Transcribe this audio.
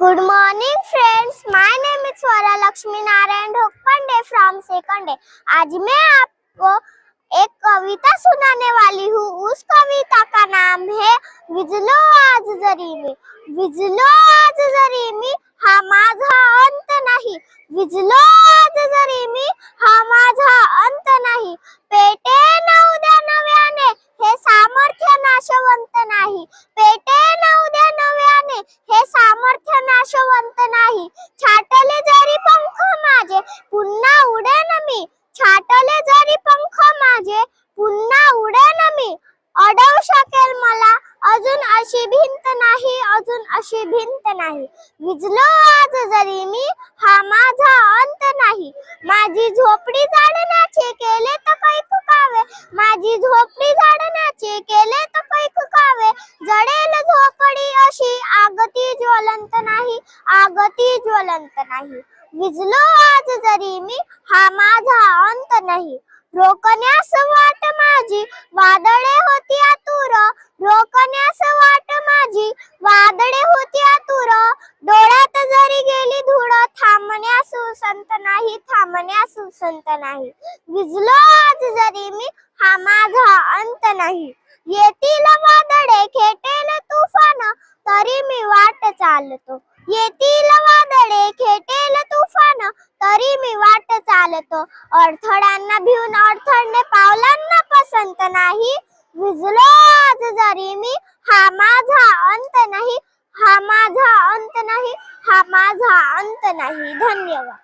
Good morning friends my name is Swara Lakshmi Narayan Dhokpande from second आज मैं आपको एक कविता सुनाने वाली हूँ। उस कविता का नाम है विजलो आज जरीमी। विजलो आज जरी मी हा माझा अंत नाही। विजलो आज जरी मी हा माझा अंत नाही। पेटे न उद्या नव्याने हे सामर्थ्य नाशवंत नाही पेटे न उद्या नव्याने हे सामर्थ्य नाशवंत नाही छाटले जरी पंख माझे पुन्हा उडेन मी फाटले जरी पंख माझे. पुन्हा उडेन मी. अडवू शकेल मला. अजून अशी भिंत नाही अजून अशी भिंत नाही. विजलो आज जरी मी हा माझा अंत नाही. माझी झोपडी जाडण्याचे केले तर काही फुकावे माझी झोपडी जाडण्याचे केले तर काही फुकावे जडेल झोपडी अशी आगती ज्वलंत नाही आगती ज्वलंत नाही. विजलो आज जरी मी हा माझा थांबण्यास संत नाही. विजलो आज जरी मी हा माझा अंत नाही. येतील वादळे खेटेल तुफान तरी मी वाट चालतो. येतील वादळे खेटेल तुफान तरी मी वाट चालतो. अडथळ्यांना भिवून अडथळणे पावलांना पसंत नाही. विजलो आज जरी मी हा माझा अंत नाही. हा माझा अंत नाही. हा माझा अंत नाही. धन्यवाद.